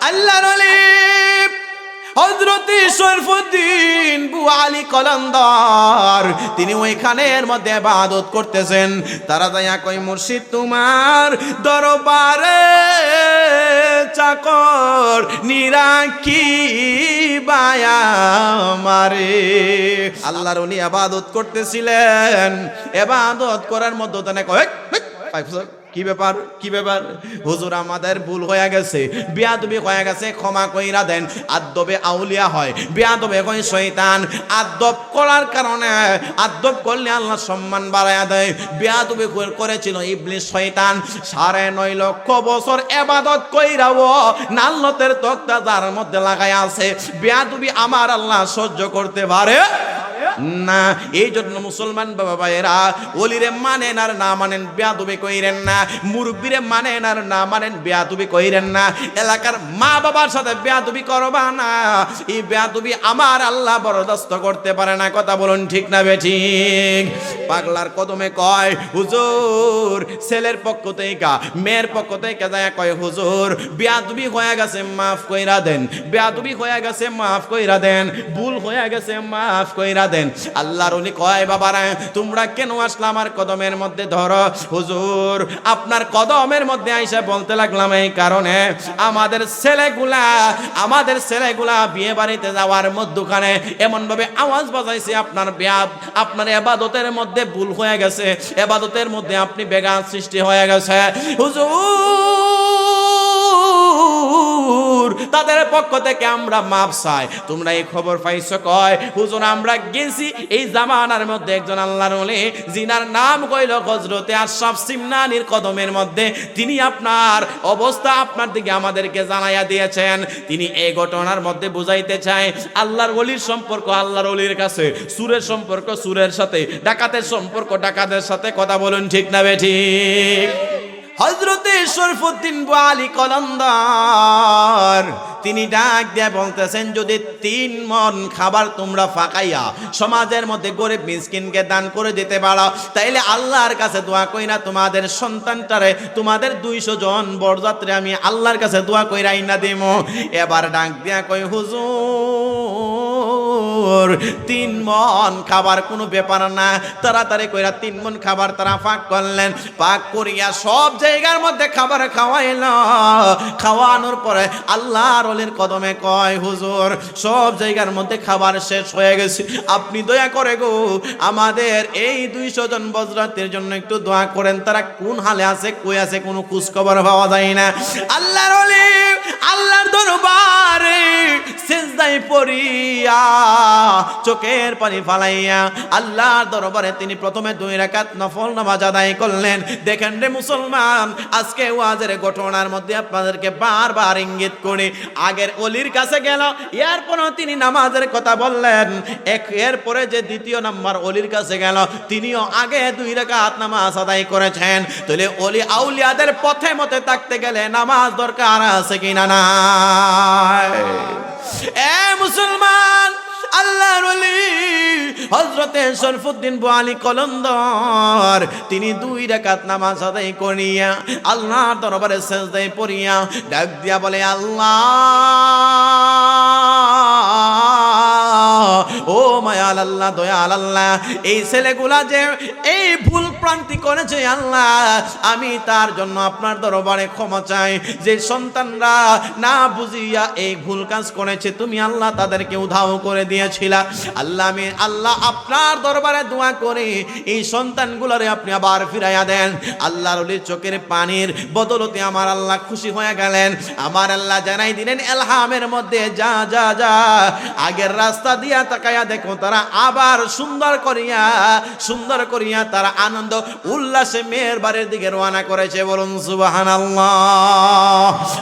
আল্লাহর হজরত শরফুদ্দিন বুয়ালি কলন্দর তিনি ওইখানের মধ্যে ইবাদত করতেছেন। তারা দয়া কই মুর্শিদ তোমার দরবারে চাকর নিরাকি বায়া মারে। আল্লাহর উনি আবাদত করতেছিলেন। এবাদত করার মধ্যে তানে কয় "হেই, হেই, পাই, কি ব্যাপার? কি ব্যাপার? হুজুর, আমাদের ভুল হয়ে গেছে। বিয়াদবি হয়ে গেছে, ক্ষমা কইরা দেন। আদবে আউলিয়া হয়। বিয়াদবে কই শয়তান, আদব করার কারণে, আদব করলে আল্লাহ সম্মান বাড়ায়া দেয়। বিয়াদবি করেছিল ইবলিস শয়তান। সাড়ে নয় লক্ষ বছর এবাদত কইরাও নাল্লতের তক্তা যার মধ্যে লাগাই আছে। বিয়াদবি আমার আল্লাহ সহ্য করতে পারে? না এই জন্য মুসলমান বাবা ভাইয়েরা, ওলিরে মানেন আর না মানেন বেয়াদুবি কইরেন না, মুরব্বীরে মানেন আর না মানেন বেয়াদুবি কইরেন না, এলাকার মা বাবার সাথে বেয়াদুবি করবা না, এই বেয়াদুবি আমার আল্লাহ বরদাস্ত করতে পারে না, কথা বলুন ঠিক না বেঠিক পাগলার কদমে কয়, হুজুর, ছেলের পক্ষ থেকে, মেয়ের পক্ষ থেকে যায় কয়, হুজুর, বেয়াদুবি হয়ে গেছে, মাফ কইরা দেন, বেয়াদুবি হয়ে গেছে, মাফ কইরা দেন, ভুল হয়ে গেছে, মাফ কইরা দেন। আল্লাহর উনি কয়, বাবারা, তোমরা কেন আসলে আমার কদমের মধ্যে? ধরো, হুজুর, আপনার কদমের মধ্যে আইসা বলতে লাগলাম এই কারণে। আমাদের ছেলেগুলা আমাদের ছেলেগুলা বিয়ে বাড়িতে যাওয়ার মধ্যখানে এমন ভাবে আওয়াজ বাজাইছে, আপনার ব্যাপ আপনার এবাদতের মধ্যে ভুল হয়ে গেছে। এবাদতের মধ্যে আপনি বেগান সৃষ্টি হয়ে গেছে। হুজুর তাদের পক্ষ থেকে আমরা মাপ চাই। তোমরা এই খবর পাইছো কয়? হুজুর, আমরা গেছি এই জামানার মধ্যে একজন আল্লাহর ওলি জিনার নাম কইল হজরতে আশরাফ সিমনানির কদমের মধ্যে। তিনি আপনার অবস্থা আপনার দিকে আমাদেরকে জানাইয়া দিয়েছেন। তিনি এই ঘটনার মধ্যে বুঝাইতে চায়, আল্লাহর ওলির সম্পর্ক আল্লাহর ওলির কাছে, সুরের সম্পর্ক সুরের সাথে, ডাকাতের সম্পর্ক ডাকাতের সাথে। কথা বলুন ঠিক না বে ঠিক? হজরতে শরফুদ্দিন আলী কলন্দর, তিনি ডাক দিয়ে বলতেছেন, যদি তিন মন খাবার তোমরা ফাঁকাইয়া সমাজের মধ্যে গরিব মিসকিনকে দান করে দিতে পারো, তাইলে আল্লাহর কাছে দোয়া কইরা তোমাদের সন্তানটারে, তোমাদের দুইশো জন বরযাত্রী আমি আল্লাহর কাছে দোয়া কইরা ইনা দিব এবার ডাক দিয়া কই হুজুর তিন মন খাবার কোনো ব্যাপার না। তাড়াতাড়ি কইরা তিন মন খাবার তারা ফাঁক করলেন। পাক করিয়া সব জায়গার মধ্যে খাবার খাওয়াইল। খাওয়ানোর পরে আল্লাহর অলির কদমে কয়, হুজুর, সব জায়গার মধ্যে খাবার শেষ হয়ে গেছে। আপনি দয়া করে গো, আমাদের এই দুইশো জন বজরাতের জন্য একটু দোয়া করেন। তারা কোন হালে আছে, কই আছে, কোনো খোঁজ খবর পাওয়া যায় না। আল্লাহর অলি আল্লাহর দরবারে সেজদাই পড়িয়া চোখের পানি ফালাইয়া আল্লাহর দরবারে তিনি প্রথমে দুই রাকাত নফল নামাজ আদায় করলেন। দেখেন রে মুসলমান, আজকে ওয়াজের ঘটনার মধ্যে আপনাদেরকে বারবার ইঙ্গিত করে। আগের অলির কাছে গেল, এরপরও তিনি নামাজের কথা বললেন। এক এরপরে যে দ্বিতীয় নাম্বার অলির কাছে গেল, তিনিও আগে দুই রাকাত নামাজ আদায় করেছেন। তাহলে অলি আউলিয়াদের পথে মতে থাকতে গেলে নামাজ দরকার আছে কিনা না এ মুসলমান আল্লাহর হজরতে শরফুদ্দিন বোয়ালি কলন্দর, তিনি দুই রেখাত নামাজ আদায় করিয়া আল্লাহর দরবারে শেষ দেয় পড়িয়া ডাক দিয়া বলে, আল্লাহ, ও মায়াল আল্লাহ দয়াল আল্লাহ এই ছেলেগুলা যে এই ভুল প্রান্তি করেছে আল্লাহ, আমি তার জন্য আপনার দরবারে ক্ষমা চাই। যে সন্তানরা না বুঝিয়া এই ভুল কাজ করেছে, তুমি আল্লাহ তাদেরকে উধাও করে দিয়েছিলা। আল্লাহ, আমি আল্লাহ আপনার দরবারে দোয়া করে, এই সন্তানগুলোরে আপনি আবার ফিরাইয়া দেন। আল্লাহর ওলির চোখের পানির বদলতে আমার আল্লাহ খুশি হয়ে গেলেন। আমার আল্লাহ জানাই দিলেন, এলহামের মধ্যে যা যা যা, আগের রাস্তা দিয়া তাকায়া দেখো, তারা আবার সুন্দর করিয়া সুন্দর করিয়া তারা আনন্দ উল্লাসে মেয়ের বাড়ির দিকে রওনা করেছে, বলুন সুবাহান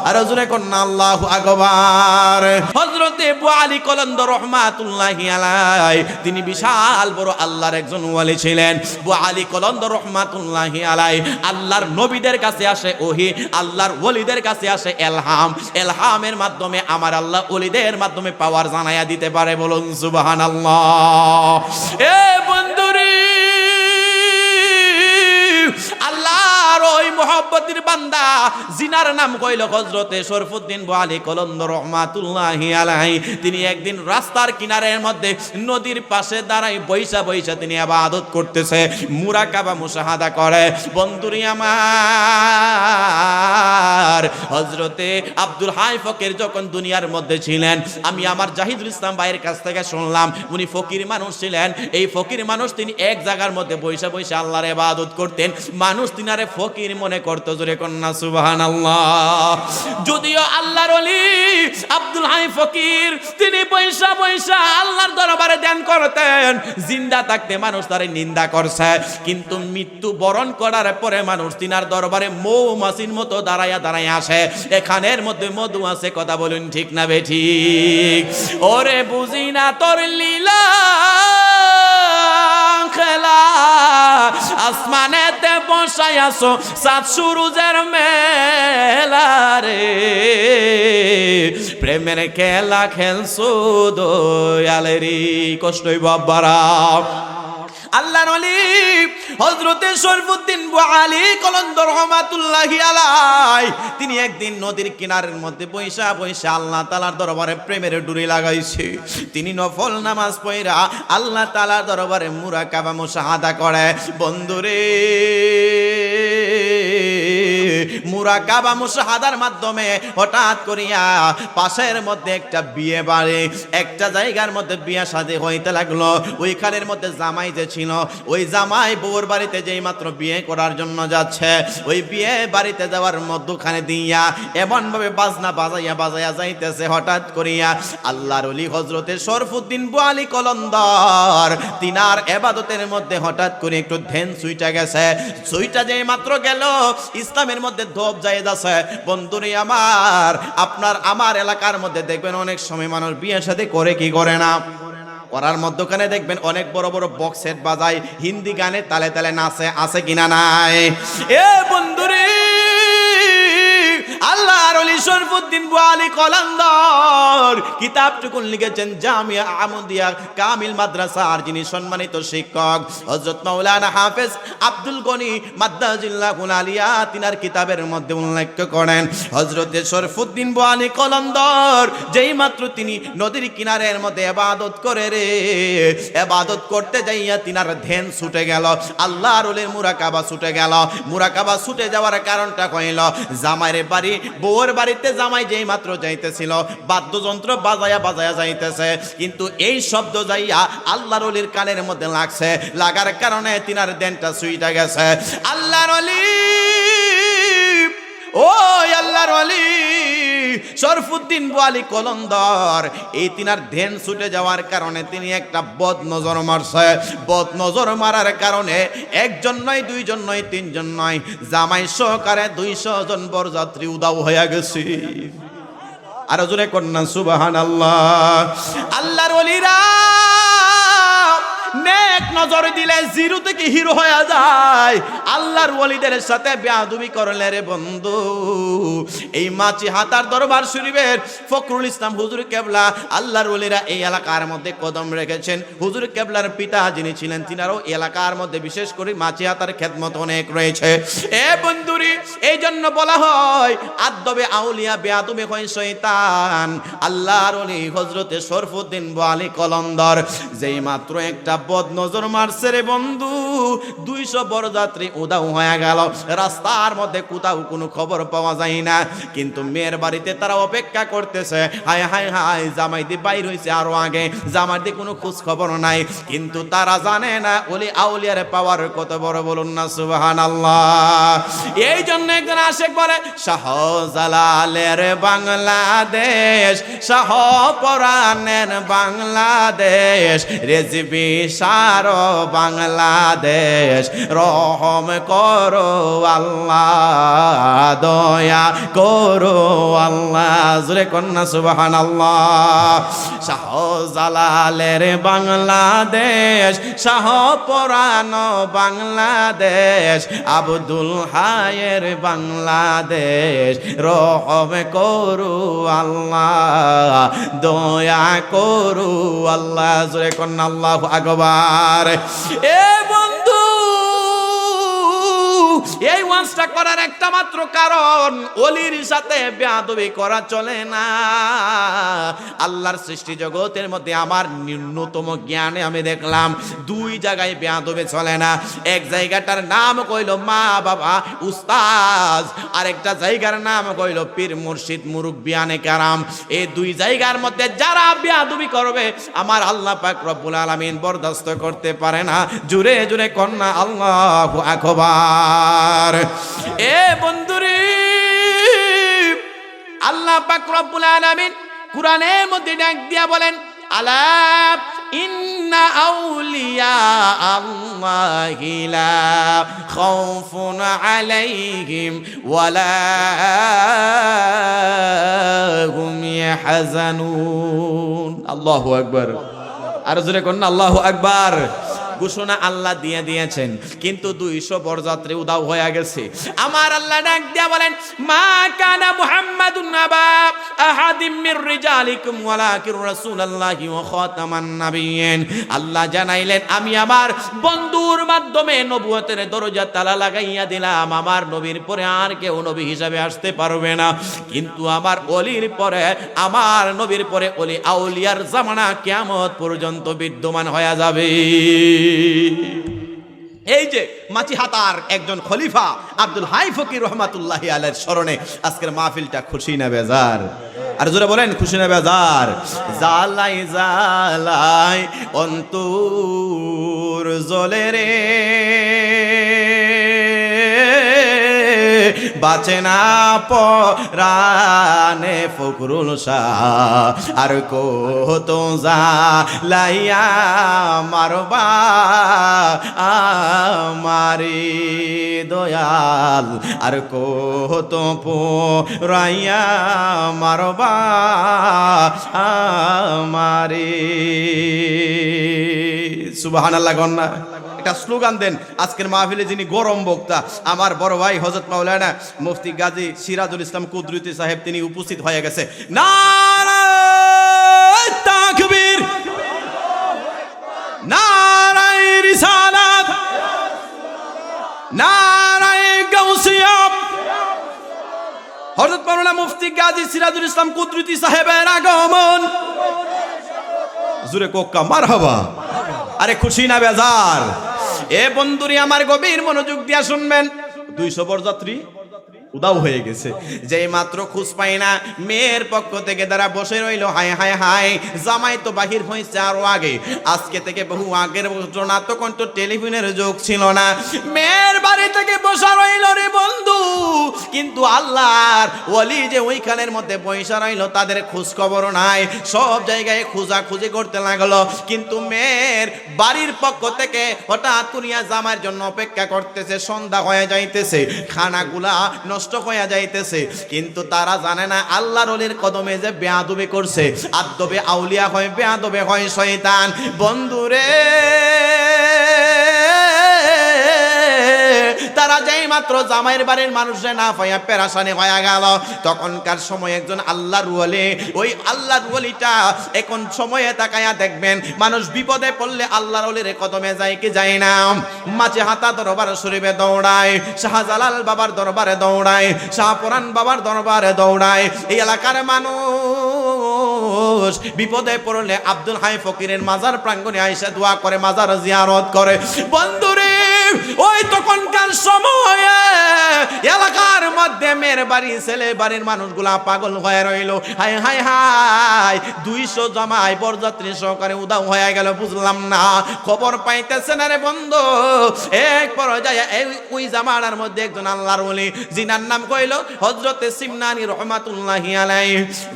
আর জুড়ে কন্যা আল্লাহ আকবার। হজরতে আলী কলন্দ রহমাতুল্লাহি আলাই তিনি বিশাল বড় আল্লাহর একজন ওয়ালি ছিলেন। বু আলী কলন্দ রহমাতুল্লাহি আলাই আল্লাহর নবীদের কাছে আসে ওহি, আল্লাহর ওলিদের কাছে আসে এলহাম। এলহামের মাধ্যমে আমার আল্লাহ ওলিদের মাধ্যমে পাওয়ার জানাইয়া দিতে পারে, বলুন সুবাহান আল্লাহ এ বন্ধুরি! আল্লাহর ওই মোহাব্বতের বান্দা, জিনার নাম কইল হজরতে শরফুদ্দিন বোয়ালি কলন্দ রহমাতুল্লাহি আলাই তিনি একদিন রাস্তার কিনারের মধ্যে নদীর পাশে দাঁড়াই বৈশা বৈশা তিনি আবাদত করতেছে। মুরাকাবা মুশাহাদা করে, বন্ধুরি আমার হজরতে আব্দুল হাই ফকির যখন দুনিয়ার মধ্যে ছিলেন, আমি আমার জাহিদুল ইসলাম ভাইয়ের কাছ থেকে শুনলাম, উনি ফকির মানুষ ছিলেন। এই ফকির মানুষ তিনি এক জায়গার মধ্যে বৈশা বৈশা আল্লাহর ইবাদত করতেন। মানুষ তিনারে ফকির মনে করতো, জোরে কন্যা সুবাহান আল্লাহ যদিও আল্লাহর অলি আব্দুল হাই ফকির, তিনি পয়সা পয়সা আল্লাহর দরবারে ধ্যান করতেন। জিন্দা থাকতে মানুষ তার নিন্দা করছে। কিন্তু মৃত্যু বরণ করার পরে মানুষ তিনার দরবারে মৌমাছির মতো দাঁড়াইয়া দাঁড়াইয়া আসে। এখানের মধ্যে মধু আছে, কথা বলুন ঠিক না বে ঠিক? ওরে বুঝি না তোর লীলা। খেলা। আসমানেতে বসাই আসো সাত সুরুজের মেলা রে। প্রেমের খেলা খেলছো দয়ালেরি কষ্টই বাবারা আল্লাহ নলি হজরতে শরফুদ্দিন আলী কলন্দর হমাতুল্লাহি আলাই তিনি একদিন নদীর কিনারের মধ্যে বৈশা বৈশা আল্লাহ তালার দরবারে প্রেমের ডুরি লাগাইছে। তিনি নফল নামাজ পয়রা আল্লাহ তালার দরবারে মুরা কাবা মুশাহাদা করে। বন্ধুরে মুরা কাবা মুশাহাদার মাধ্যমে হঠাৎ করিয়া পাশের মধ্যে একটা বিয়ে বাড়ি, একটা জায়গার মধ্যে বিয়ে শাদী হইতে লাগল। ওইখানের মধ্যে জামাই যে ছিল, ওই জামাই বউর বাড়িতে যেই মাত্র বিয়ে করার জন্য যাচ্ছে, ওই বিয়ে বাড়িতে যাওয়ার মধ্যখানে দিয়া এমন ভাবে বাজনা বাজাইয়া বাজাইয়া যাইতেছে, হঠাৎ করিয়া আল্লাহর অলি হজরতে শরফুদ্দিন বুয়ালি কলন্দর, তিনার এবাদতের মধ্যে হঠাৎ করে একটু ধ্যান সুইটা গেছে। সুইটা যেই মাত্র গেল, ইসলামের মধ্যে ধোপ যায় আছে। বন্ধুরে আমার, আপনার আমার এলাকার মধ্যে দেখবেন অনেক সময় মানুষ বিয়ের সাথে করে কি করে না। করার মধ্যখানে দেখবেন অনেক বড় বড় বক্স বাজায়, হিন্দি গানে তালে তালে নাচে, আছে কিনা নাই? এ বন্ধুরে! অলি শরফুদ্দিন বুয়ালি কলন্দর। কিতাবটুকুন লিখেছেন জামিয়া কামিল মাদ্রাসা আর যিনি সম্মানিত শিক্ষক। হযরত মাওলানা হাফেজ আব্দুল গনি তিনার কিতাবের মধ্যে উল্লেখ করেন, হযরতে শরফুদ্দিন বুয়ালি কলন্দর, যেই মাত্র তিনি নদীর কিনারের মধ্যে ইবাদত করে রে ইবাদত করতে যাইয়া তিনার ধ্যান ছুটে গেল, আল্লাহর ওলির মুরাকাবা ছুটে গেল। মুরাকাবা ছুটে যাওয়ার কারণটা কইল জামাইরে বাড়ি বউর বাড়িতে জামাই যেই মাত্র যাইতেছিল, বাদ্যযন্ত্র বাজায়া বাজায়া যাইতেছে। কিন্তু এই শব্দ যাইয়া আল্লাহর অলির কানের মধ্যে লাগছে। লাগার কারণে তিনার দেনটা সুইটা গেছে। আল্লাহর অলি! ওই আল্লাহর বোয়ালি কলন্দর। এই তিনার ধ্যান ছুটে যাওয়ার কারণে তিনি একটা বদ নজর মারছে। বদ নজর মারার কারণে একজন নয়, দুইজন নয়, তিনজন নয়, জামাই সহকারে দুইশো জন বরযাত্রী উদাও হয়ে গেছে। আরও জোরে কন্যা সুবাহান আল্লাহ আল্লাহর অলিরা নেক নজর দিলে জিরো থেকে হিরো হয়ে যায়, আল্লাহর ওলিদের সাথে বেয়াদুবি করলে রে বন্ধু। এই মাছি হাতার দরবার শরীফের ফখরুল ইসলাম হুজুর কেবলা, আল্লাহর ওলিরা এই এলাকার মধ্যে কদম রেখেছেন। হুজুর কেবলার পিতা যিনি ছিলেন, তিনারও এলাকার মধ্যে বিশেষ করে মাছি হাতার খেদমত অনেক রয়েছে। এ বন্ধুরি এই জন্য বলা হয়, আদবে আউলিয়া বেয়াদুবে হয় শয়তান। আল্লাহর ওলি হজরতে শরফুদ্দিন বোয়ালি কলন্দর। যেই মাত্র একটা বদ নজর মারছে রে বন্ধু। কিন্তু তারা জানে না, ওলি আউলিয়ার পাওয়ার কত বড় বলুন না সুবাহান এই জন্য একজন আশেক বলে, শাহজালালের বাংলাদেশ শাহ পরাণের বাংলাদেশ, রেজবি সার বাংলাদেশ। রহম করো আল্লাহ, দয়া করো আল্লাহ, জুরে কন্যা সুবাহান আল্লাহ শাহজালালের বাংলাদেশ, শাহ পরাণ বাংলাদেশ, আব্দুল হায়ের বাংলাদেশ, রহম করু আল্লাহ, দয়া করু আল্লাহ, জোরে কন্যা আল্লাহ আগবার এ এই কাজটা করার একটা মাত্র কারণ, অলির সাথে বেয়াদবি করা চলে না। আল্লাহর সৃষ্টি জগতের মধ্যে আমার ন্যূনতম জ্ঞানে আমি দেখলাম, দুই জায়গায় বেয়াদবে চলে না। এক জায়গাটার নাম কইল মা বাবা উস্তাজ আরেকটা জায়গার নাম কইল পীর মুর্শিদ মুরুব্বিয়ানে কারাম। এই দুই জায়গার মধ্যে যারা বেয়াদবি করবে, আমার আল্লাহ পাক রব্বুল আলামিন বরদাস্ত করতে পারে না। জুরে জুরে কন্যা আল্লাহ আকবার। এ বন্ধুরে, আল্লাহ পাক রব্বুল আলামিন কোরআনের মধ্যে ডাক দিয়া বলেন, আলা ইন্না আউলিয়া আল্লাহি লা খাউফুন আলাইহিম ওয়ালা হুম ইয়াহজানুন। আল্লাহু আকবার। আর জোরে কোন আল্লাহু আকবার। ঘোষণা আল্লাহ দিয়ে দিয়েছেন। কিন্তু দুইশো বরযাত্রী উদাও হয়ে গেছে। আমার আল্লাহ ডাক দিয়া বলেন, মা কানা মুহাম্মাদুন নাবা আহাদিম মির রিজালিকুম রাসূলুল্লাহি ওয়া খাতামান নাবিয়িন আল্লাহ জানাইলেন, আমি আমার বন্ধুর মাধ্যমে নবুয়তের দরজা তালা লাগাইয়া দিলাম। আমার নবীর পরে আর কেউ নবী হিসাবে আসতে পারবে না। কিন্তু আমার অলির পরে, আমার নবীর পরে অলি আউলিয়ার জামানা কিয়ামত পর্যন্ত বিদ্যমান হয়ে যাবে। এই যে মাচিহাতার একজন খলিফা আব্দুল হাই ফকির রহমাতুল্লাহ আলের স্মরণে আজকের মাহফিলটা খুশি না বেজার? আর জোরে বলেন, খুশি না বেজার? জালাই জালাই অন্তর জলে রে। বাঁচে না পরানে ফকরুল শাহ। আর কত যা লাইয়া মারবা আমারে দয়াল। আর কত রাইয়া মারবা আমারে। সুবাহান আল্লাহ গন্না একটা স্লোগান দেন, আজকের মাহফিলে যিনি গরম বক্তা, আমার বড় ভাই হজরত মাওলানা মুফতি গাজী সিরাজুল ইসলাম কুদরতি সাহেব, তিনি উপস্থিত হয়ে গেছে। মারহাবা। আরে খুশি না বেজার? এ বন্ধুরি আমার গভীর মনোযোগ দিয়া শুনবেন। দুইশো বরযাত্রী উদাও হয়ে গেছে। যেই মাত্র খুঁজ পাই না, মেয়ের পক্ষ থেকে তারা বসে রইল, হায় হায় হায়। জামাই তো বাহির হয়েছে আরও আগে। আজকে থেকে বহু আগের ঘটনা তখন তো টেলিফোনের যোগ ছিল না। মেয়ের বাড়ি থেকে বসা রইল রে বন্ধু। কিন্তু আল্লাহর ওলি যে ওইখানের মধ্যে পয়সা রইল, তাদের খোঁজ খবর নাই। সব জায়গায় খোঁজা খুঁজি করতে লাগল। কিন্তু মেয়ের বাড়ির পক্ষ থেকে হঠাৎ করিয়া জামার জন্য অপেক্ষা করতেছে, সন্ধ্যা হয়ে যাইতেছে। খানাগুলা নষ্ট হয়ে যাইতেছে, কিন্তু তারা জানে না আল্লাহ রলির কদমে যে বেয়াদবে করছে। আদবে আউলিয়া হয়, বেয়াদবে হয় শয়তান। বন্ধুরে! তারা যেই মাত্র জামাইয়ের বাড়ির মানুষে না পাইয়া পেরাসানি হয়ে গেল। তখনকার সময় একজন আল্লাহর ওয়ালি ওই আল্লাহর ওয়ালিটা এখন সময়ে তাকায়া দেখবেন, মানুষ বিপদে পড়লে আল্লাহর ওলির কদমে যায় কি যায় না। মাঝে হাতা দরবার শরীফে দৌড়ায়, শাহজালাল বাবার দরবারে দৌড়ায়, শাহপুরান বাবার দরবারে দৌড়ায়। এই এলাকার মানুষ বিপদে পড়লে আব্দুল হাই ফকিরের মাজার প্রাঙ্গণে আইসা দোয়া করে, মাজার জিয়ারত করে। বন্ধুরে ওই তখনকার সময়ে এলাকার মধ্যে মেয়ের বাড়ি, ছেলে বাড়ির মানুষগুলা পাগল হয়ে রইল। হাই হাই হাই দুইশো জমায় বরযাত্রী সহকারে উদাও হয়ে গেল, বুঝলাম না। খবর পাইতেছে না রে বন্ধু। এক পর্যায়ে ওই জামানার মধ্যে একজন আল্লাহর বলি জিনার নাম কইল হজরতে সিমনানি রহমাতুল্লাহি আলাই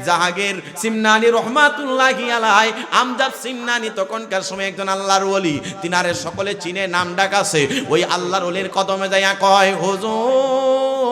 জাহাগীর সিমনানি রহমাতুল্লাহি আলাই আমজাদ সিমনানি তখনকার সময় একজন আল্লাহর ওলি। তিনারে সকলে চিনে, নাম ডাকাছে ওই আল্লাহর ওলির কদমে যাইয়া কয়, হুজুর,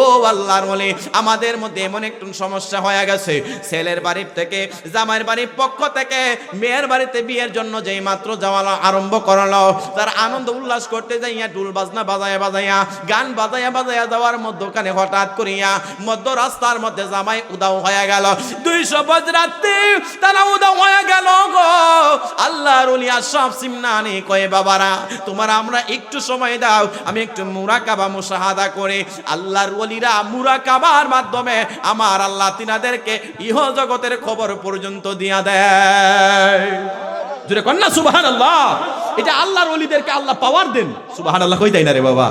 ও আল্লাহর বলে আমাদের মধ্যে এমন একটু সমস্যা হয়ে গেছে। ছেলের বাড়ির থেকে, জামাইয়ের বাড়ির পক্ষ থেকে, মেয়ের বাড়িতে বিয়ের জন্য যেই মাত্র যাওয়া আরম্ভ করালো, তার আনন্দ উল্লাস করতে যাইয়া ডুল বাজনা বাজায়া বাজায়া, গান বাজায়া বাজায়া যাওয়ার মধ্যখানে হঠাৎ করিয়া মধ্য রাস্তার মধ্যে জামাই উদাও হয়ে গেল। দুইশো বজরাত্রি তারা উদাও হয়ে গেল গো। আল্লাহর উলিয়া সব সিমনানি কয়ে বাবারা তোমার আমরা একটু সময় দাও। আমি একটু মুরাকাবা, মুশাহাদা করে। আল্লাহর ওলিরা মুরাকাবার মাধ্যমে আমার আল্লাহ তিনাদেরকে ইহ জগতের খবর পর্যন্ত দিয়া দেয়। কন্যা সুবাহান আল্লাহ এটা আল্লাহর ওলিদেরকে আল্লাহ পাওয়ার দেন। সুবাহান আল্লাহ কই তাই না রে বাবা?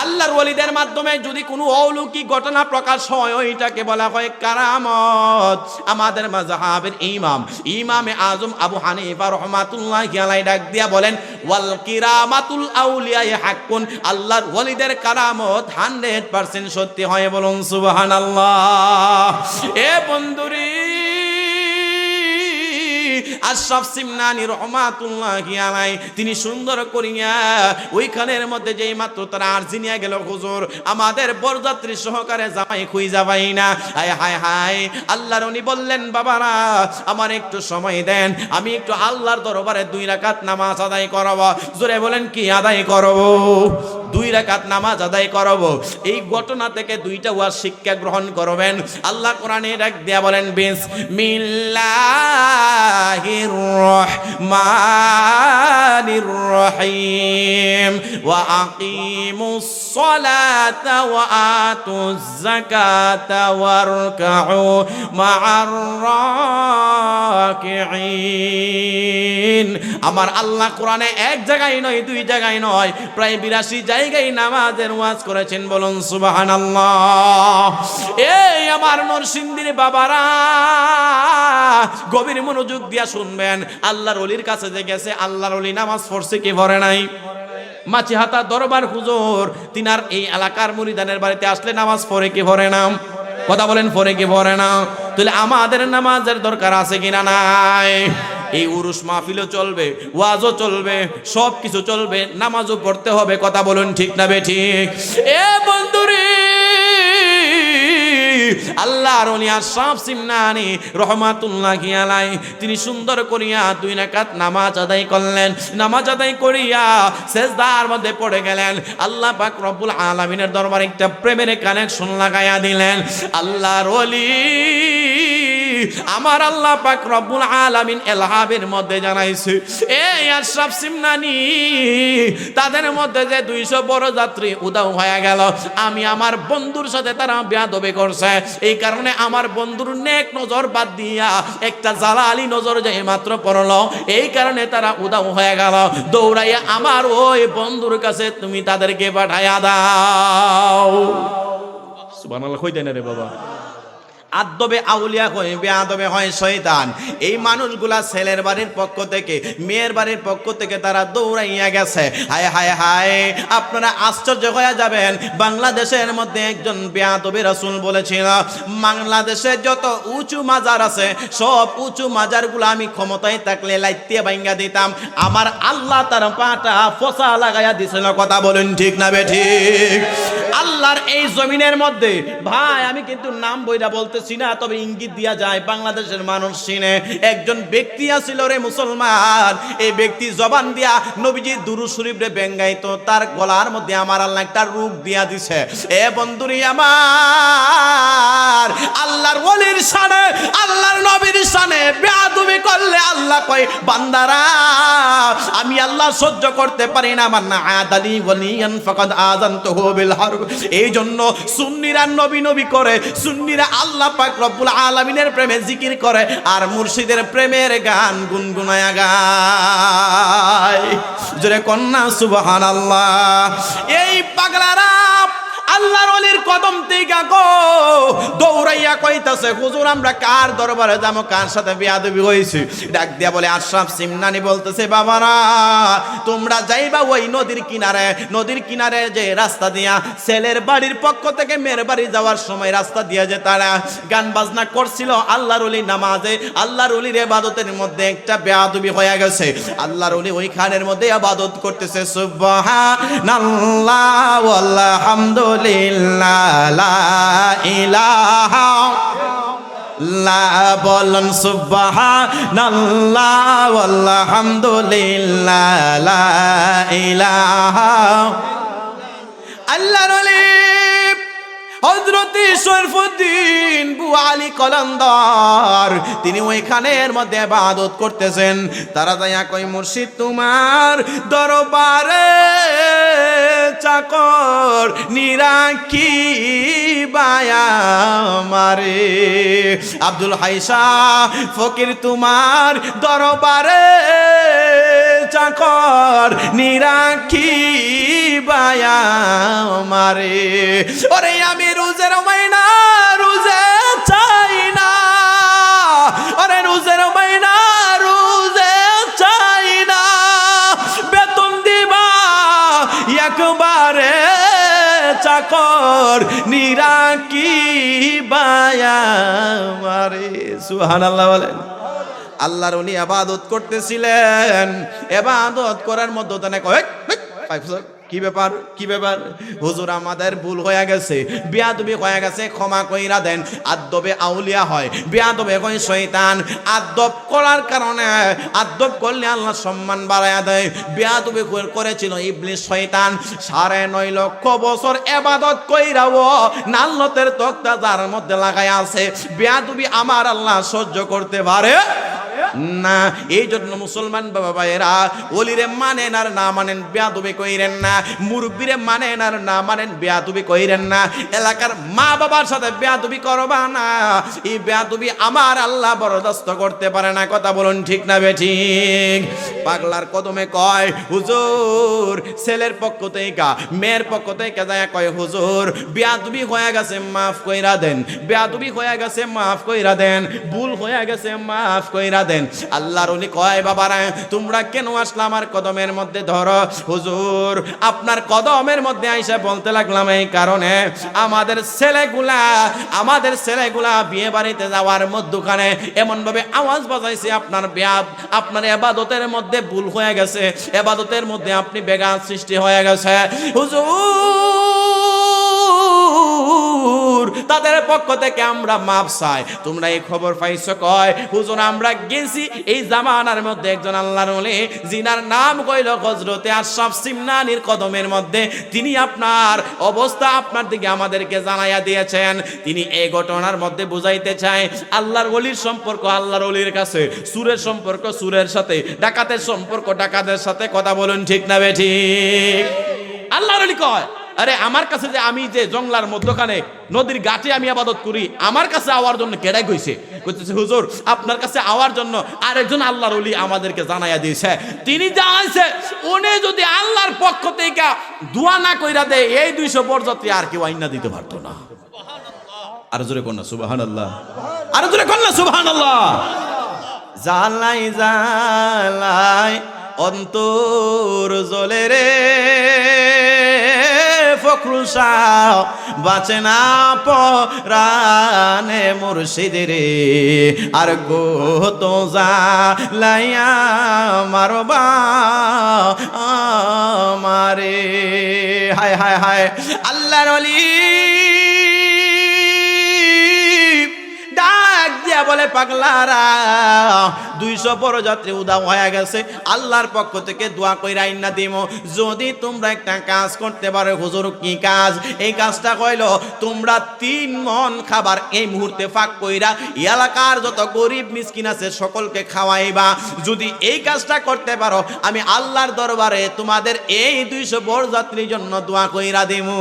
আল্লাহর ওলিদের মাধ্যমে যদি কোনো অলৌকিক ঘটনা প্রকাশ হয়, ওইটাকে বলা হয় কারামত। আমাদের মাযহাবের ইমাম। ইমামে আজম আবু হানিফা রহমাতুল্লাহ আলাই ডাক দিয়া বলেন, ওয়াল কিরামাতুল আউলিয়া হাক্কুন। আল্লাহর ওয়ালিদের কারামত 100% সত্যি হয় বলুন সুবহানাল্লাহ। এ বন্ধুরি আশরাফ সিমনানি রহমাতুল্লাহি আলাই তিনি সুন্দর করিয়া ওইখানের মধ্যে যেই মাত্র তারা আরজি নিয়ে গেল, হুজুর, আমাদের বরযাত্রী সহকারে জামাই খুই যাবাই না। হায় হায় হায়, আল্লাহর উনি বললেন, বাবারা, আমার একটু সময় দেন, আমি একটু আল্লাহর দরবারে দুই রাকাত নামাজ আদায় করব। জোরে বলেন, কি আদায় করব? দুই রাকাত নামাজ আদায় করব। এই ঘটনা থেকে দুইটা ওয়াজ শিক্ষা গ্রহণ করবেন। আল্লাহ কোরআনে ডাক দেয়া বলেন বিসমিল্লাহির ওয়া আকিমুস সালাতা ওয়া আতুজ যাকাতা ওয়ারকাউ মা'আর রাকিঈন আমার আল্লাহ কোরআনে এক জায়গায় নয়, দুই জায়গায় নয়, প্রায় বিরাশি জায়গায় নামাজের ওয়াজ করেছেন, বলুন সুবাহান এই আমার নরসিংদীর বাবারা, গভীর মনোযোগ দিয়া শুনবেন, আল্লাহর অলির কাছে যে গেছে, আল্লাহর অলি নামাজ পড়ছে কি ভরে নাই? মাছি হাতা দরবার হুজুর, তিনার এই এলাকার মরিদানের বাড়িতে আসলে নামাজ পড়ে কি ভরে নাম কথা বলেন, পড়ে কি ভরে না? তাহলে আমাদের নামাজের দরকার আছে কিনা নাই? এই উরুস মাহফিলও চলবে, ওয়াজও চলবে সব কিছু চলবে, নামাজও পড়তে হবে, কথা বলুন ঠিক না ঠিক এ বন্ধুরে, আল্লাহর তিনি সুন্দর করিয়া দুই রাকাত নামাজ আদায় করলেন। নামাজ আদায় করিয়া সেজদার মধ্যে পড়ে গেলেন। আল্লাহ পাক রব্বুল আলামিনের দরবারে একটা প্রেমের কানেকশন লাগাইয়া দিলেন। আল্লাহর ওলি আমার আল্লাহ পাক রব্বুল আলামিন এলহাবের মধ্যে জানাইছে এই আশরাফ সিমনানি, তাদের মধ্যে যে দুইশো বড় যাত্রী উদাও হয়ে গেল, আমি আমার বন্ধুর সাথে তারা বেয়াদবে করছে। এই কারণে আমার বন্ধুর নেক নজর বাদ দিয়া একটা জালালি নজর যে মাত্র পড়ল, এই কারণে তারা উদাও হয়ে গেল। দৌড়াইয়া আমার ওই বন্ধুর কাছে তুমি তাদেরকে পাঠাইয়া দাও। সুবহানাল্লাহ, কই দেন রে বাবা? আদবে আউলিয়া হয়, বেআদবে হয় শয়তান। এই মানুষগুলা ছেলের বাড়ির পক্ষ থেকে, মেয়ের বাড়ির পক্ষ থেকে তারা দৌড়াইয়া গেছে। হায় হায় হায়, আপনারা আশ্চর্য হয়ে যাবেন। বাংলাদেশের মধ্যে একজন বেআদবে রাসূল বলেছিল, বাংলাদেশে যত উঁচু মাজার আছে, সব উঁচু মাজারগুলো আমি ক্ষমতায় থাকলে লাইতে ভাঙ্গা দিতাম। আমার আল্লাহ তার পাটা ফসা লাগাইয়া দিছিল কথা বলেন ঠিক না বে ঠিক? আল্লাহর এই জমিনের মধ্যে, ভাই, আমি কিন্তু নাম বইরা বলতেছি না তবে ইঙ্গিত দিয়া যায় বাংলাদেশের মানুষ চিনে একজন ব্যক্তি আছিল রে মুসলমান, এই ব্যক্তি জবান দিয়া নবীজি দুরু শরীফ রে বেঙ্গাইতো তার গলার মধ্যে আমার আল্লাহ একটা রূপ দিয়া দিছে। এ বন্ধুরি আমার, আল্লাহর ওলির শানে, আল্লাহর নবীর শানে বেয়াদবি করলে আল্লাহ কয়, বান্দারা, আমি আল্লাহ সহ্য করতে পারি না। আমার না আদালি ওয়ালিয়ান ফাকাদ আযানতুহু বিল হারব। এই জন্য সুন্নিরা নবী নবী করে, সুন্নিরা আল্লাহ পাক রব্বুল আলামিনের প্রেমে জিকির করে আর মুর্শিদের প্রেমের গান গুনগুনায়া গায়। জোরে কন্যা, সুবহানাল্লাহ। এই পাগলারা আল্লাহর অলির কদম থেকে গো দৌড়াইয়া কইতাছে, হুজুর, আমরা কার দরবারে যাব? কার সাথে বিয়াদবি হইছি ডাক দিয়া বলে, আশরাফ সিমনানি বলতেছে, বাবারা, তোমরা যাইবা ওই নদীর কিনারে। নদীর কিনারে যে রাস্তা দিয়া ছেলের বাড়ির পক্ষ থেকে মেয়ের বাড়ি যাওয়ার সময় রাস্তা দিয়া যে তারা গান বাজনা করছিল, আল্লাহর অলি নামাজে, আল্লাহর অলির এবাদতের মধ্যে একটা বেয়াদবি হয়ে গেছে। আল্লাহর অলি ওই খানের মধ্যে আবাদত করতেছে, সুবহানাল্লাহ ওয়ালহামদুলিল্লাহ আলহামদুলিল্লাহ লা বলন সুবহানাল্লাহ আলহামদুলিল্লাহ লা হজরত শরফুদ্দিন বু আলী কলন্দর, তিনি ওইখানের মধ্যে ইবাদত করতেছেন। তারা যাইয়া কই মুর্শিদ, তোমার দরবারে চাকর নিরাকি বায়া মারে। আব্দুল হাইসা ফকির, তোমার দরবারে চাকর নিরাকি বায়া মারে। ওরে আমি রোজের মাইনা, রোজে চাই না। ওরে রোজের মাইনা, রোজে চাই না। বেতন দিবা একবারে চাকর নিরাকি বায়া মারে। সুবহানাল্লাহ বলেন। আল্লাহর উনি আবাদত করতেছিলেন। এবাদত করার মধ্যে তো কয় কি ব্যাপার? কি ব্যাপার? হুজুর, আমাদের ভুল হয়ে গেছে। বিয়াদবি হয়ে গেছে, ক্ষমা কইরা দেন। আদবে আউলিয়া হয়। বিয়াদবে কই শয়তান, আদব করার কারণে আদব করলে আল্লাহ সম্মান বাড়ায়া দেয়। বিয়াদবি করেছিল ইবলিস শয়তান। সাড়ে নয় লক্ষ বছর এবাদত কইরাও নাল্লতের তক্তা যার মধ্যে লাগাই আছে। বিয়াদবি আমার আল্লাহ সহ্য করতে পারে? না, এই জন্য মুসলমান বাবা ভাইয়েরা, ওলিরে মানেন আর না মানেন বেয়াদুবি কইরেন না, মুরব্বীরে মানেন আর না মানেন বেয়াদুবি কইরেন না, এলাকার মা বাবার সাথে বেয়াদুবি করবা না, এই বেয়াদুবি আমার আল্লাহ বরদাস্ত করতে পারে না, কথা বলুন ঠিক না বেঠিক পাগলার কদমে কয়, হুজুর, ছেলের পক্ষ থেকে, মেয়ের পক্ষ থেকে যায় কয়, হুজুর, বেয়াদুবি হয়ে গেছে, মাফ কইরা দেন, বেয়াদুবি হয়ে গেছে, মাফ কইরা দেন, ভুল হয়ে গেছে, মাফ কইরা দেন। আল্লাহর উনি কয়, বাবারা, তোমরা কেন আসলে আমার কদমের মধ্যে? ধরো, হুজুর, আপনার কদমের মধ্যে আইসা বলতে লাগলাম এই কারণে, আমাদের ছেলেগুলা আমাদের ছেলেগুলা বিয়ে বাড়িতে যাওয়ার মধ্যখানে এমন ভাবে আওয়াজ বাজাইছে, আপনার ব্যাপ আপনার এবাদতের মধ্যে ভুল হয়ে গেছে, এবাদতের মধ্যে আপনি বেগান সৃষ্টি হয়ে গেছে। হুজুর তাদের পক্ষ থেকে আমরা মাপ চাই। তোমরা এই খবর পাইছো কয়? হুজুর, আমরা গেছি এই জামানার মধ্যে একজন আল্লাহর ওলি জিনার নাম কইল হজরতে আশরাফ সিমনানির কদমের মধ্যে। তিনি আপনার অবস্থা আপনার দিকে আমাদেরকে জানাইয়া দিয়েছেন। তিনি এই ঘটনার মধ্যে বুঝাইতে চায়, আল্লাহর ওলির সম্পর্ক আল্লাহর ওলির কাছে, সুরের সম্পর্ক সুরের সাথে, ডাকাতের সম্পর্ক ডাকাতের সাথে, কথা বলুন ঠিক না বে ঠিক? আল্লাহর ওলি কয়? আরে আমার কাছে যে আমি যে জংলার মধ্যখানে নদীর ঘাটে আমি আবাদত করি আমার কাছে আওয়ার জন্য কেডাই কইছে? কইতেছে হুজুর আপনার কাছে আওয়ার জন্য আরেকজন আল্লাহর ওলি আমাদেরকে জানাইয়া দিয়েছে। তিনি জানাইছে উনি যদি আল্লাহর পক্ষ থেকে দোয়া না কইরা দেয় এই দুইশো বরযাত্রী আর কেউ আইনা দিতে পারতো না। আর জোরে কন্যা সুবাহান আল্লাহ আরও জোরে কন্যা সুবাহান আল্লাহ জালাই জালাই অন্তর জলে রে। ফখরুল শাহ, বাঁচে না পরানে মুর্শিদ রে। আর গো তো লাইয়া মারবা আমারে। হায় হায় হায়, আল্লাহর অলি বলে, পাগলারা, দুইশো বড় যাত্রী উদাও হয়ে গেছে। আল্লাহর পক্ষ থেকে দোয়া কইরা আইনা দিম। যদি তোমরা একটা কাজ করতে পারো, হুজুর, কি কাজ? এই কাজটা কইল, তোমরা তিন মন খাবার এই মুহূর্তে ফাঁক কইরা এলাকার যত গরিব মিসকিন আছে সকলকে খাওয়াইবা। যদি এই কাজটা করতে পারো, আমি আল্লাহর দরবারে তোমাদের এই দুইশো বড় যাত্রীর জন্য দোয়া কইরা দিমু।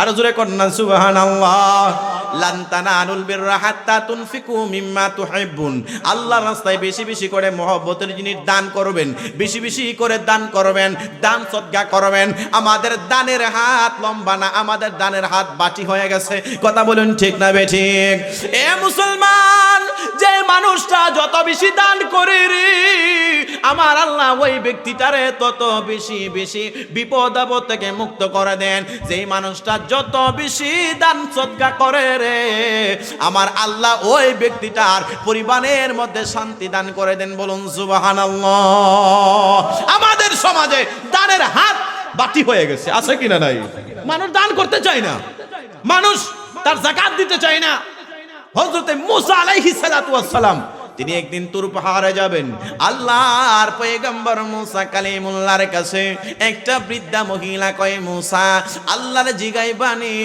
আরও জোরে কন্যা সুবাহান লান আল্লাহর রাস্তায় বেশি বেশি করে মহব্বতের জিনিস দান করবেন, বেশি বেশি করে দান করবেন, দান সদকা করবেন। আমাদের দানের হাত লম্বা না, আমাদের দানের হাত বাটি হয়ে গেছে। কথা বলুন ঠিক না বে ঠিক? এ মুসলমান, যে মানুষটা যত বেশি দান করে রে আমার আল্লাহ ওই ব্যক্তিটারে তত বেশি বেশি বিপদ আপদ থেকে মুক্ত করে দেন। যেই মানুষটা যত বেশি দান সদকা করে রে আমার আল্লাহ ওই ব্যক্তিটার পরিবারের মধ্যে শান্তি দান করে দেন, বলুন সুবাহান আমাদের সমাজে দানের হাত বাটি হয়ে গেছে, আছে কিনা নাই? মানুষ দান করতে চায় না। মানুষ তার জাকাত দিতে চায় না। হজরতে মুসা আলাইহিস সালাম তিনি একদিন তুর পাহাড়ে যাবেন। আল্লাহর পয়গম্বর মুসা কালিমুল্লাহর কাছে একটা বৃদ্ধা মহিলা কয়, মুসা, আল্লাহর জিগাই বাণী,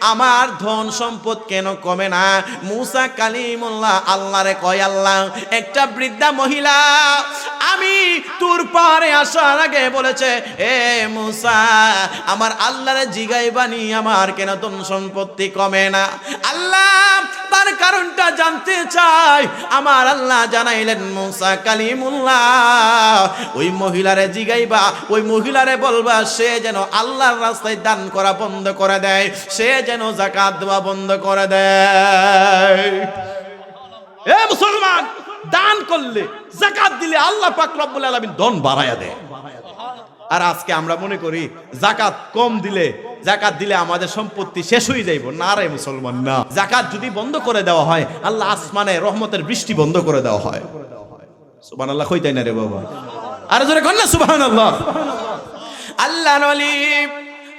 আমার ধন সম্পদ কেন কমে না? মুসা কালিমুল্লাহ আল্লাহরে কয়, আল্লাহ, একটা বৃদ্ধা মহিলা আমি তুর পাহাড়ে আসার আগে বলেছে, এ মুসা, আমার আল্লাহর জিগাই বাণী, আমার কেন ধন সম্পত্তি কমে না? আল্লাহ তার কারণটা জানতে চাই আমার আল্লাহ জানাইলেন মুসা কালিমুল্লাহ। ওই মহিলারে জিগাইবা, ওই মহিলারে বলবা, সে যেন আল্লাহর রাস্তায় দান করা বন্ধ করে দেয়, সে যেন জাকাত দেওয়া বন্ধ করে দেয়। এ মুসলমান, দান করলে জাকাত দিলে আল্লাহ পাক রব্বুল আলামিন ধন বাড়ায়া দেয়। আর আজকে আমরা মনে করি, জাকাত কম দিলে, জাকাত দিলে আমাদের সম্পত্তি শেষ হয়ে যাইব। না রে মুসলমান, না। জাকাত যদি বন্ধ করে দেওয়া হয়, আল্লাহ আসমানে রহমতের বৃষ্টি বন্ধ করে দেওয়া হয়। সুবান আল্লাহ কইতাই না রে বাবা? আর জোরে কন্যা সুবাহান আল্লাহ আল্লাহ নলি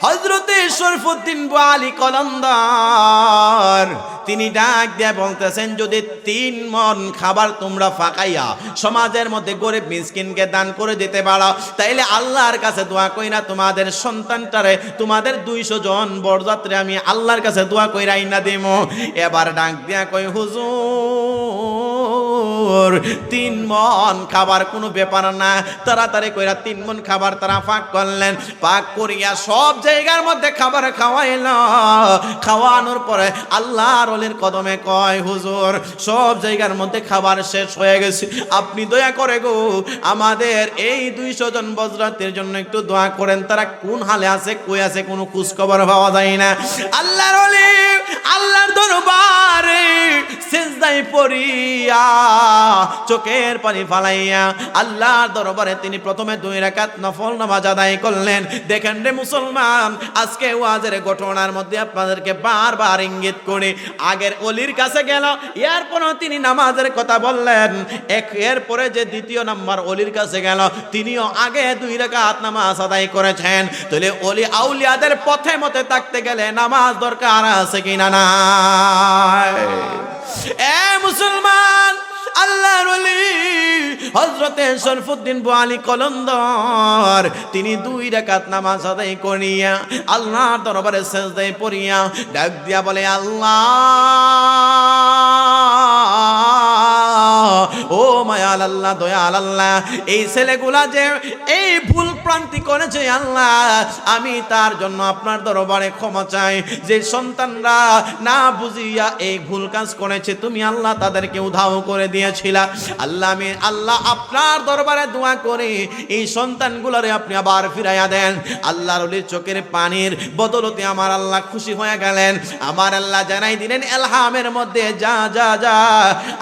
হজরতে শরফুদ্দিন বালি কলন্দার তিনি ডাক দিয়ে বলতেছেন, যদি তিন মন খাবার তোমরা ফাঁকাইয়া সমাজের মধ্যে গরিব মিসকিনকে দান করে দিতে পারো, তাইলে আল্লাহর কাছে দোয়া কইরা তোমাদের সন্তানটারে, তোমাদের দুইশো জন বরযাত্রে আমি আল্লাহর কাছে দোয়া কইরা আইনা দিম। এবার ডাক দিয়া কই হুজুর, তিন মন খাবার কোনো ব্যাপার না। তাড়াতাড়ি কইরা তিন মন খাবার তারা পাক করলেন। পাক করিয়া সব জায়গার মধ্যে খাবার খাওয়াইল। খাওয়ানোর পরে আল্লাহর অলির কদমে কয়, হুজুর, সব জায়গার মধ্যে খাবার শেষ হয়ে গেছে। আপনি দয়া করে গো, আমাদের এই দুইশো জন বজরাতের জন্য একটু দোয়া করেন। তারা কোন হালে আছে, কই আছে কোনো খোঁজখবর পাওয়া যায় না। আল্লাহর আল্লাহর দরবারে সেজদায় পড়িয়া চোখের পানি ফালাইয়া আল্লাহর দরবারে তিনি প্রথমে দুই রাকাত নফল নামাজ আদায় করলেন। দেখেন রে মুসলমান, আজকে ওয়াজের ঘটনার মধ্যে আপনাদেরকে বারবার ইঙ্গিত করে। আগের অলির কাছে গেল, এরপরও তিনি নামাজের কথা বললেন। এক এরপরে যে দ্বিতীয় নাম্বার অলির কাছে গেল, তিনিও আগে দুই রাকাত নামাজ আদায় করেছেন। তাহলে অলি আউলিয়াদের পথে মতে থাকতে গেলে নামাজ দরকার আছে কিনা মুসলমান, আল্লাহর হজরতে বোয়ালি কলন্দর, তিনি দুই রাকাত নামাজ আদায় করিয়া, আল্লাহর দরবারে সেজদায় পড়িয়া ডাক দিয়া বলে, আল্লাহ, ও মায়াল আল্লাহ, দয়াল আল্লাহ, এই ছেলেগুলা যে এই ভুল প্রান্তি করেছে আল্লাহ, আমি তার জন্য আপনার দরবারে ক্ষমা চাই। যে সন্তানরা না বুঝিয়া এই ভুল কাজ করেছে, তুমি আল্লাহ তাদেরকে উধাও করে দিয়েছিলা। আল্লাহ, আমি আল্লাহ আপনার দরবারে দোয়া করি, এই সন্তানগুলোরে আপনি আবার ফিরাইয়া দেন। আল্লাহর অলির চোখের পানির বদলতে আমার আল্লাহ খুশি হয়ে গেলেন। আমার আল্লাহ জানাই দিলেন, এলহামের মধ্যে যা যা যা,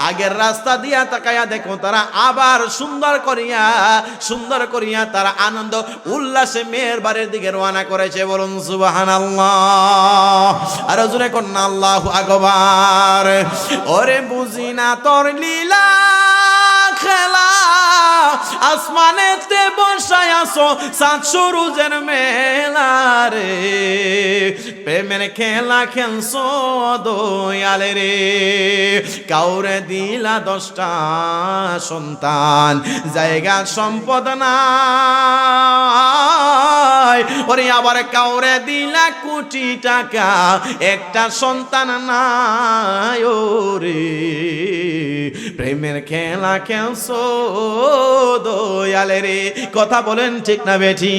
আগের রাস্তা দিয়া তাকায়া দেখো, তারা আবার সুন্দর করিয়া সুন্দর করিয়া তারা আনন্দ উল্লাসে মেয়ের বাড়ির দিকে রওনা করেছে, বলুন সুবাহান আল্লাহ আর জুড়ে কন্যা আল্লাহ আগবার ওরে বুঝি না তোর লীলা, খেলা। আসমানেতে বসায় আসো সাত সরুজের মেলা রে। প্রেমের খেলা খেলছো দয়ালে রে কাউরে দিলা দশটা সন্তান, জায়গা সম্পদ নাই। ওরে আবার কাউরে দিলা কোটি টাকা, একটা সন্তান নাই ওরে। প্রেমের খেলা খেলছো দয়ালে রে কথা বলেন ঠিক না বেঠি?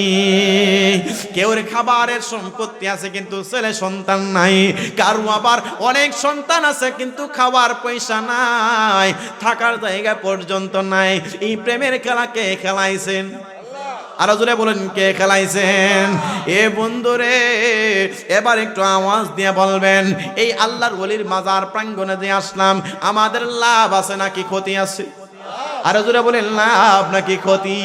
কেউর খাবারের সম্পত্তি আছে কিন্তু ছেলে সন্তান নাই। কারও আবার অনেক সন্তান আছে, কিন্তু খাবার পয়সা নাই, থাকার জায়গা পর্যন্ত নাই। এই প্রেমের খেলা কে খেলাইছেন? আরও জোরে বলেন, কে খেলাইছেন? এ বন্ধুরে, এবার একটু আওয়াজ দিয়ে বলবেন, এই আল্লাহর ওলির মাজার প্রাঙ্গণে দিয়ে আসলাম, আমাদের লাভ আছে নাকি ক্ষতি আছে? আরও জোরে বলেন, লাভ নাকি ক্ষতি?